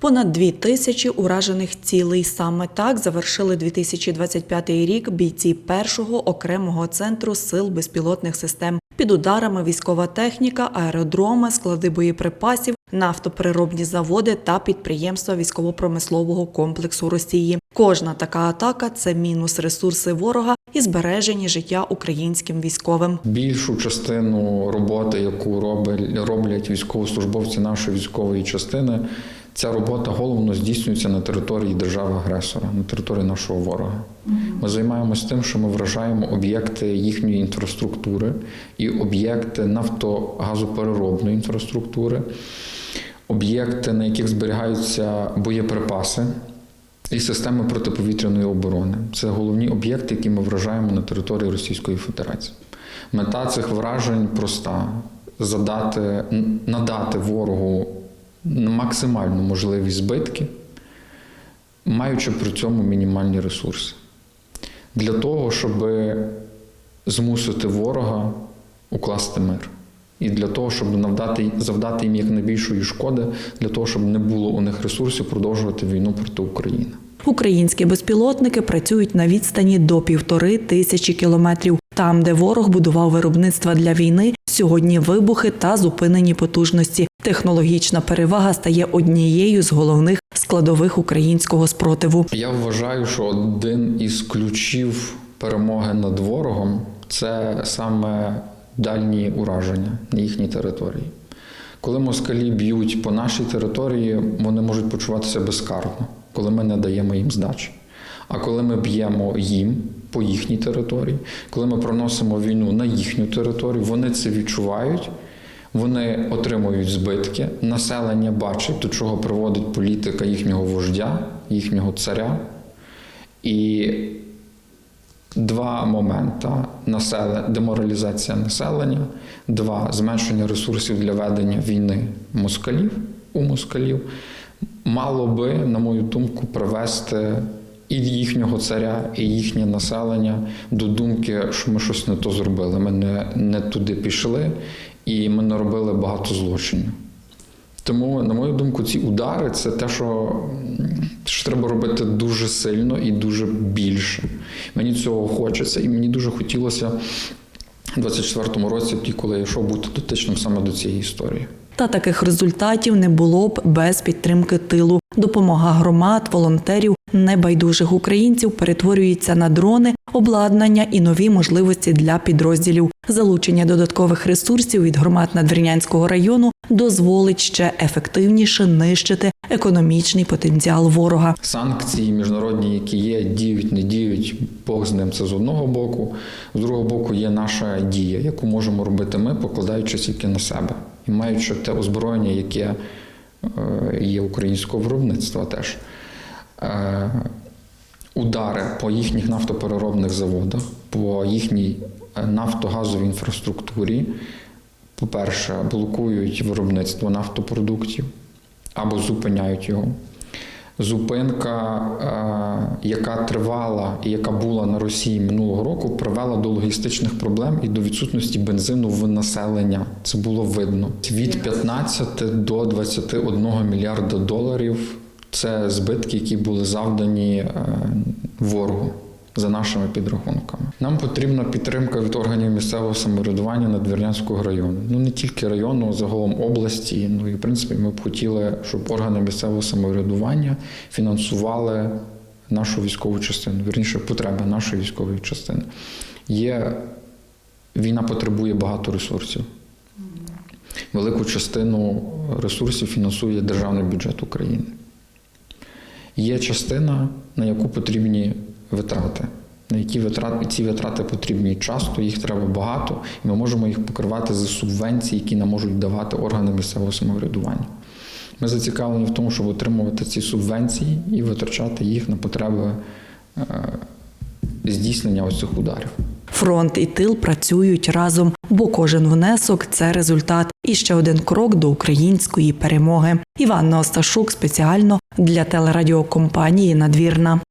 Понад дві тисячі уражених цілей. Саме так завершили 2025 рік бійці першого окремого центру сил безпілотних систем. Під ударами військова техніка, аеродроми, склади боєприпасів, нафтопереробні заводи та підприємства військово-промислового комплексу Росії. Кожна така атака це мінус ресурси ворога і збереження життя українським військовим. Більшу частину роботи, яку роблять військовослужбовці нашої військової частини, ця робота головно здійснюється на території держави-агресора, на території нашого ворога. Ми займаємося тим, що ми вражаємо об'єкти їхньої інфраструктури і об'єкти нафтогазопереробної інфраструктури, об'єкти, на яких зберігаються боєприпаси. І системи протиповітряної оборони це головні об'єкти, які ми вражаємо на території Російської Федерації. Мета цих вражень проста: задати, надати ворогу максимальну можливість збитки, маючи при цьому мінімальні ресурси. Для того, щоб змусити ворога укласти мир. І для того, щоб навдати, завдати їм якнайбільшої шкоди, для того, щоб не було у них ресурсів продовжувати війну проти України. Українські безпілотники працюють на відстані до півтори тисячі кілометрів. Там, де ворог будував виробництва для війни, сьогодні вибухи та зупинені потужності. Технологічна перевага стає однією з головних складових українського спротиву. Я вважаю, що один із ключів перемоги над ворогом це саме дальні ураження на їхній території. Коли москалі б'ють по нашій території, вони можуть почуватися безкарно, коли ми не даємо їм здачі. А коли ми б'ємо їм по їхній території, коли ми проносимо війну на їхню територію, вони це відчувають, вони отримують збитки. Населення бачить, до чого приводить політика їхнього вождя, їхнього царя. І два моменти: населення, деморалізація населення, два зменшення ресурсів для ведення війни москалів у москалів, мало би, на мою думку, привести і їхнього царя, і їхнє населення до думки, що ми щось не то зробили. Ми не, не туди пішли, і ми наробили багато злочинів. Тому, на мою думку, ці удари це те, що, що треба робити дуже сильно і дуже більше. Мені цього хочеться, і мені дуже хотілося у 24-му році, коли я йшов бути дотичним саме до цієї історії. Та таких результатів не було б без підтримки тилу. Допомога громад, волонтерів, небайдужих українців перетворюється на дрони, обладнання і нові можливості для підрозділів. Залучення додаткових ресурсів від громад Надвірнянського району дозволить ще ефективніше нищити економічний потенціал ворога. Санкції міжнародні, які є, діють, не діють, Бог з ним це з одного боку. З другого боку, є наша дія, яку можемо робити ми, покладаючись тільки на себе і маючи те озброєння, яке є українського виробництва теж. Е, Удари по їхніх нафтопереробних заводах, по їхній е, нафтогазовій інфраструктурі, по-перше, блокують виробництво нафтопродуктів або зупиняють його. Зупинка, е, яка тривала і яка була на Росії минулого року, привела до логістичних проблем і до відсутності бензину в населення. Це було видно. Від 15 до 21 мільярда доларів це збитки, які були завдані е, ворогу. За нашими підрахунками, нам потрібна підтримка від органів місцевого самоврядування Надвірнянського району. Ну не тільки району, а загалом області. Ну і в принципі, ми б хотіли, щоб органи місцевого самоврядування фінансували нашу військову частину, вірніше потреби нашої військової частини. Є війна потребує багато ресурсів. Велику частину ресурсів фінансує державний бюджет України. Є частина, на яку потрібні витрати. На які витрати ці витрати потрібні часто, їх треба багато, і ми можемо їх покривати з субвенцій, які нам можуть давати органи місцевого самоврядування. Ми зацікавлені в тому, щоб отримувати ці субвенції і витрачати їх на потреби е, здійснення ось цих ударів. Фронт і тил працюють разом, бо кожен внесок це результат і ще один крок до української перемоги. Іванна Осташук спеціально для телерадіокомпанії Надвірна.